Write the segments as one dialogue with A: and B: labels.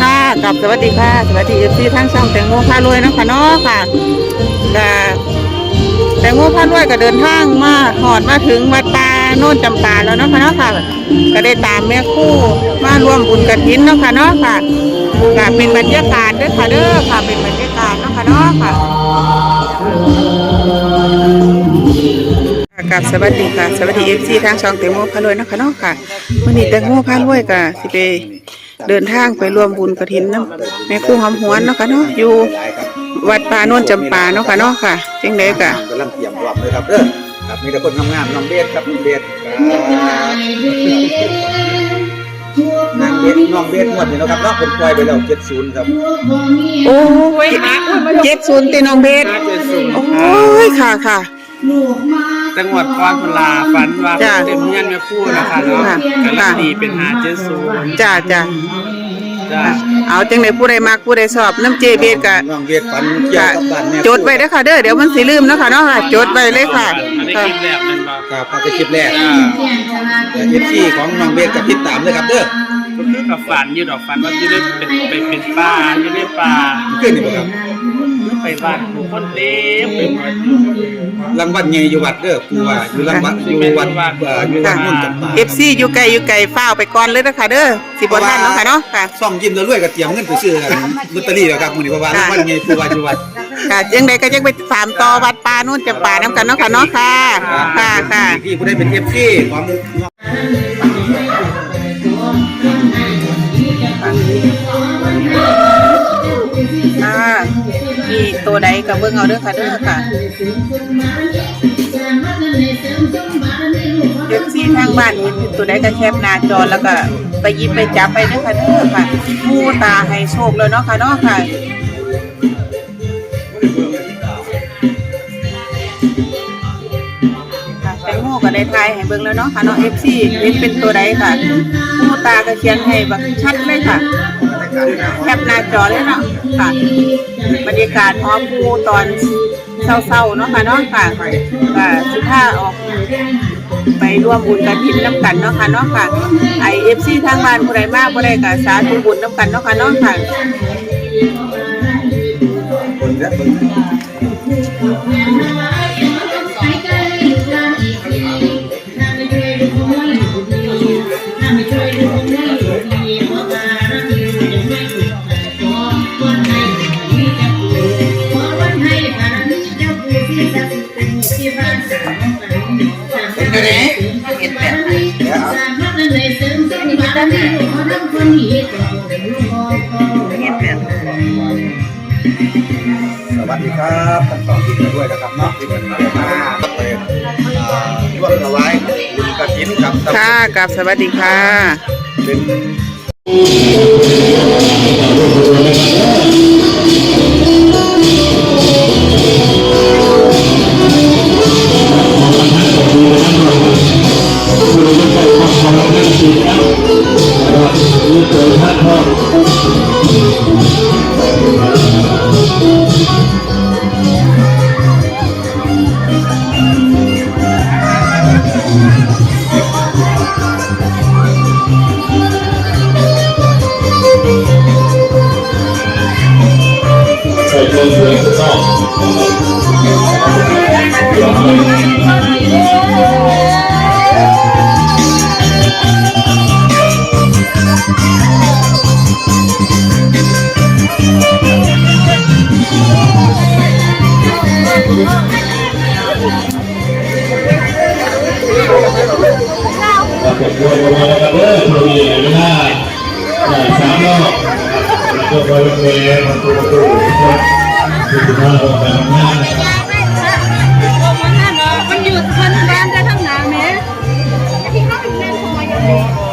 A: ค่ะกับสวัสดีค่ะ สวัสดีเอฟซีทั้งช่องแตงโมพารวยนะคะเนาะค่ะก็แตงโมพารวยก็เดินทางมาหอดมาถึงวัดป่าโน่นจำปาแล้วเนาะคะเนาะค่ะ ก็ได้ตามแม่คู่มาร่วมบุญกฐินเนาะคะเนาะค่ะก็เป็นบรรยากาศเด้อค่ะเด้อค่ะเป็นบรรยากาศเนาะคะเนาะค่ะ กับสวัสดีค่ะสวัสดีเอฟซีทางช่องแตงโมพารวยนะคะเนาะค่ะวันนี้แตงโมพารวยก็สิไปเดินทางไปร่วมบุญกฐินน้ำแม่ครู่หอมหวนเนาะค่ะเนาะอยู่วัดป่าโน่นจำปาเนาะค่ะเนาะค่ะจังไดก็
B: กำลังเตรียมร้อมเลยครับเด้อครับมีแต่คนงามๆน้องเบสครับน้องเบสนางเบสน้องเบสหมดเลยนะครับเนาะคนปล่อยไปแล้ว70ครับ
A: โอ้ยเจ็ดศูนย์ตีน้องเบสโอ้ยค่ะค่ะ ลูกมา
C: จังหวัดกอนพลาฝันว่า
A: จ้ะ
C: เต็มเงี้ยนแม่พูดนะคะเนาะ
A: ค่ะ
C: กำลังดีเป็นหาเจสู
A: จ้าจ้า
C: จ้า
A: เอาจังไดผู้ใดมักผู้ใดชอบน้ำเจเบสก็
B: น้องเบสฝันเกี่ยว
A: ก็
B: กับบ้านแม่
A: จดไว้เด้อค่ะเด้อเดี๋ยวมันสิลืมเนาะค่ะเนาะค่ะจดไว้เลยค่ะ
C: อันนี้
A: ค่ะ
C: คลิปแรกแมันบอก
B: ครับครับไปคลิปแรก
C: จ้า
B: เอฟซีของน้องเบสกับติดตามเลยครับเด้อ
C: ก็คือกับฝันอยู่ดอกฝันว่าจะได้เป็นไปเป็นป่าอยู่ในป่า
B: ขึ้นนี่บ่ครับ
C: ไปบ้านผู้คนเต็มไปหมด
B: รางวัลใหญ่อยู่วัดเด้อครูว่าอยู่รางวัลอยู่วัดเอ่ออยู่วัดมุ่นจำปา
A: เอฟซีอยู่ไกลอยู่ไกลฟ้าวไปก่อนเลยเด้อค่ะเด้อสิบ่ทันเนาะค่ะเนาะค่ะ
B: ซ่อมยิ้มแล้วรวยก็เตรียมเงินไปซื้อกันลอตเตอรี่แล้วครับมื้อนี้เพราะว่ารางวัลใหญ่ครูว่าอยู่วัด
A: ค่ะยังไดก็ยังไปถามต่อวัดป่านู่นจะป่าน้ำกันเนาะค่ะเนาะค่ะ ค่ะค่ะ
B: ที่ผู้ได้เป็น FC ของน้อง
A: ตัวใดก็เบิ่งเอาเด้อค่ะเด้อค่ะเอฟซีทางบ้านเห็นตัวใดก็แคปหน้าจอแล้วก็ไปยิบไปจับไปเด้อค่ะเด้อค่ะผู้ตาให้โชคแล้วเนาะค่ะเนาะค่ะค่ะแตงโมก็ได้ทายให้เบิ่งแล้วเนาะค่ะเนาะ FC เห็นเป็นตัวใดค่ะผู้ตาก็เขียนให้แบบชัดเลยค่ะ แคปหน้าจอเลยเนาะค่ะ บรรยากาศหอมภูตอนเศร้าๆเนาะค่ะเนาะค่ะค่ะสิท่าออกไปร่วมบุญกันทินน้ำกันเนาะค่ะเนาะค่ะไอเอฟซีทางบ้านผู้ใดมากผู้ใดก็สาธุบุญน้ำกันเนาะค่ะเนาะค่ะ
B: คนเด้อเบิ่ง
A: เป็น เห็นแบบ
B: สวัสดีครับทั้งสองทีมด้วยนะครับเนาะที่เป็นมาครับเลยอ่าร่วมเอาไว้บุญกฐินกับ
A: ค่ะกับสวัสดีค่ะ
B: เป็น
D: กฏตัวประมาณนะครับเด้อตัวนี้นะฮะสามรอบตัวบริเวณประตูประตูนะครับคือที่เราทำงานนะครับ
E: มันอยู่คนบ้านได้ทั้งหนาแม่ที่เขาเป็นแม่ของมันเลย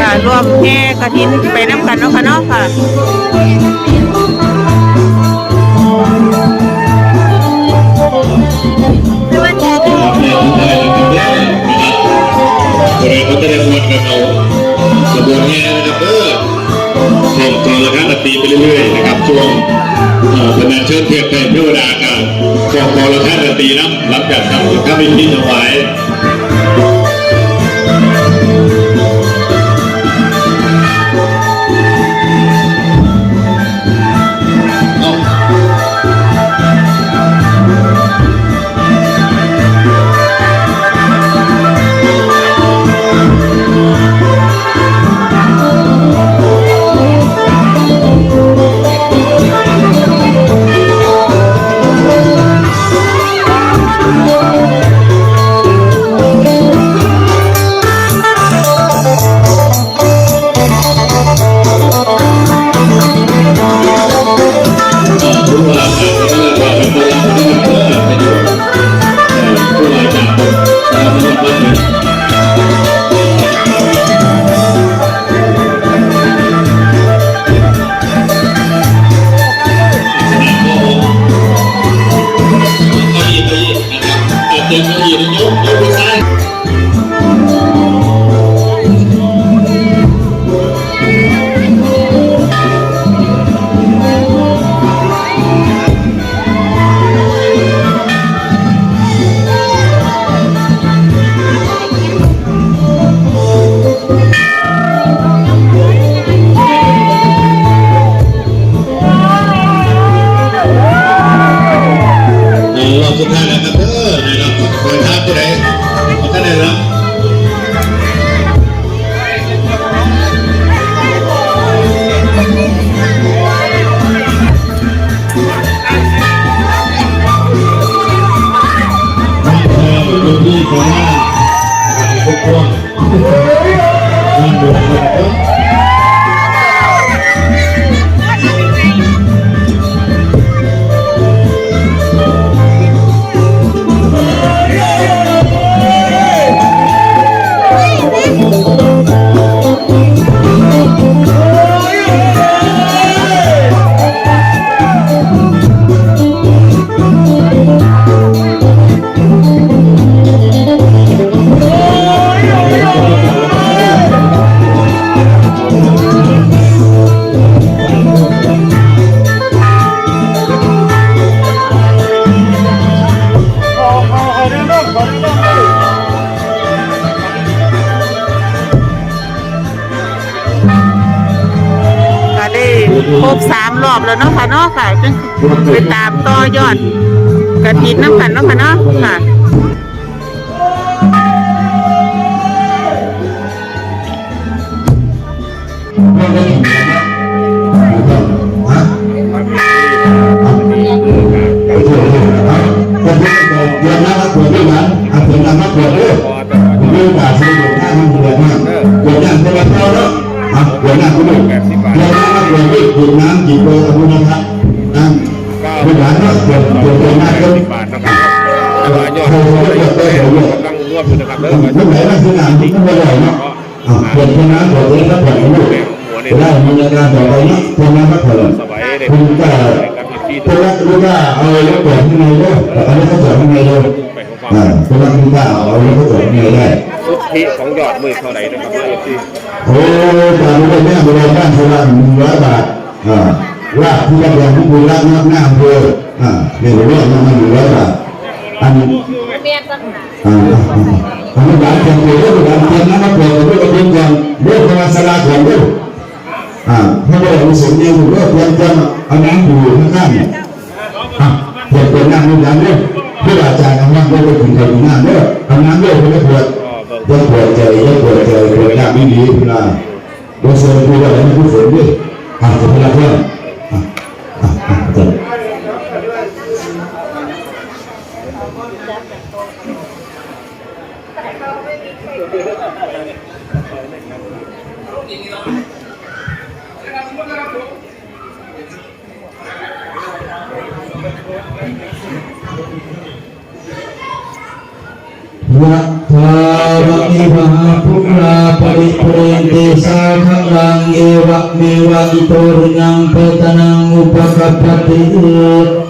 A: ค่ะรวมแห่กระถินไปน้ำกันเนาะค่ะเนาะค่ะ
F: ครับแม่ทุกท่านนะครับเด้อนะครับวันนี้ก็จะได้วลกันเอากระบวนแห่นะครับเด้อส่งต่อราคานตรีไปเรื่อยๆนะครับช่วงเอ่อเป็นการเชิญเทียบเทพเทวดากันส่งต่อราคานตรีน้ำหลังจากทำข้าพิธีถวายผู้ นั่ง จังไป
A: ตามต่อยอดกระถินน้ำกันเนาะค่ะ
F: เนาะค่ะา
G: ยอดผู้ได้ยอดได้กำลังรวบอยู่นะครับเริ่มมา
F: คุณไหนมาสนามที่คุณอร่อยเนาะอะเกิดเป็นน้ำเกิดเป็นน้ำเกิดเป็นลูกได้มีรายการต่อไปเนาะเป็นน้ำมะเขือ
G: สบายเลย
F: คุณก็
G: กับที่
F: คุณรักรู้ว่าเอาแล้วเกิดข้างในด้วยแต่อันนี้เขาเกิดข้างในเลย
G: ไปของความ
F: อ่าคุณรักรู้ว่าเอาแล้วเขาเกิดข้างในได้
G: สุทธิของยอดมือเท่าไหร่นะครับที่
F: โอ้ตอนนี้เป็นแม่บริการโซลาร์หนึ่งร้อยบาทอ่าว่าที่รับรองที่คุณรับนับหน้าอำเภออ่าเดี๋ยวเรื่องมันหนึ่งร้อยบาทอันนี้
H: เมียตั้งหา
F: อ่าอันนี้าทเพียงเดียวเรื่องการเพียงนั้นมาเปิดด้วยกันเพียงกันเรื่องพลังสลาของด้วยอ่าถ้าไม่ได้รู้สึกเนี่ยผมก็เพียงจะเอาน้ำอยู่ข้างๆเนี่ยอะเปิดเปิดน้ำด้วยกันเนี่ยเพื่ออาจารย์ทำงานด้วยถึงกับน้ำเนี่ยทำน้ำด้วยเพื่อเปิด
G: ก็เบิ่ง
F: ยังปวดใจยังปวดใจปวดยาไม่ดีเวลาโดยเฉพาะผู้ว่าและผู้ฝนด้วยอ่าจะพลังเพื่อนอ่าอ่าอ่าจะ
D: ยะถาวะอิวหาภูราปริปุรนติสาขลังเอวะเมวะอิโตรินังเปตนังอุปกัปปติมิจิตังบริตังตุมหังคิปะเน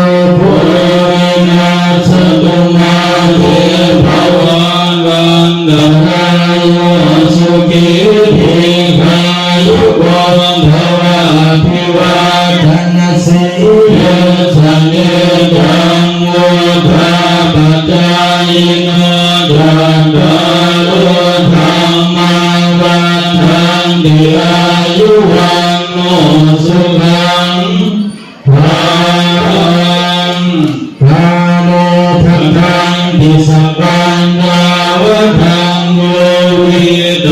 D: วิต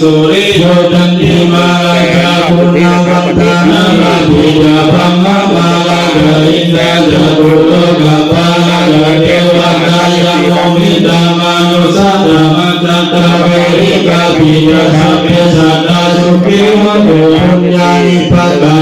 D: สุริโยตันติมาลาจาปุณณวัตตานามาติยาพัมมะมาลาจารินทาจตุโลกปาลาจาเทวตายะโมมิตามานุสัตตมัตตะเวริกาปิยะสัพเพสัตตาสุขิโมตุปุญญานิปัตตา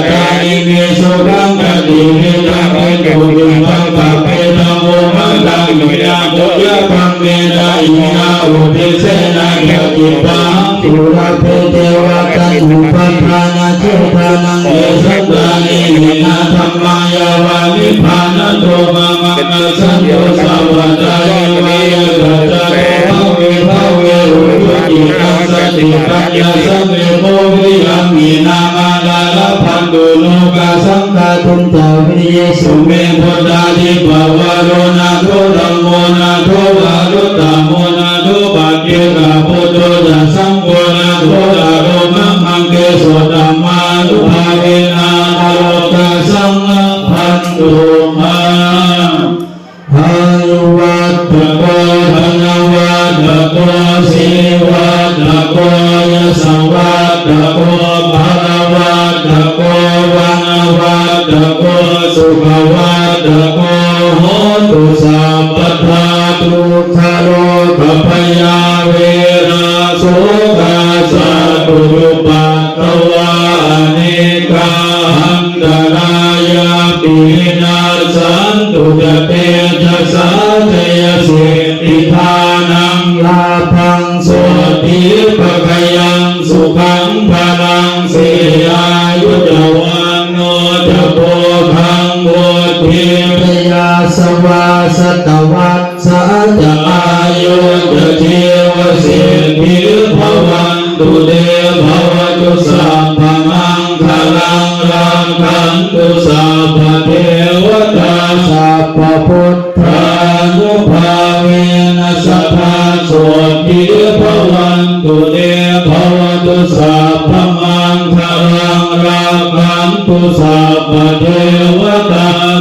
D: นิเมสุขังกติเมตังเมตุติมังปะเปตังโมมังตังมินามุยะพังเมนาอินาอุติเสนาเกจิปัง ตุระเพเทวะตันอุปทานาเจตานังเอสัตตานิมินาธรรมายาวานิพานะโตมามังนะสันโยสัพพะตายวายะกัจจโตภเวภเวรุยุตินัสสติปัญญาสัมเมโมวิยัมมีนามาลาลพันตุโลกาสังฆาตุนตาวิเยสุเมพุทธาธิปวารโท วั วาสตวัสสะจอายุจเทวเสิทธิภวันตุเดภวตุสัพพมังคลังรังคันตุสัพพเทวตาสัพพพุทธานุภาเวนะสัทธาโสติภวันตุเดภวตุสัพพมังคลังรังคันตุสัพพเทวตา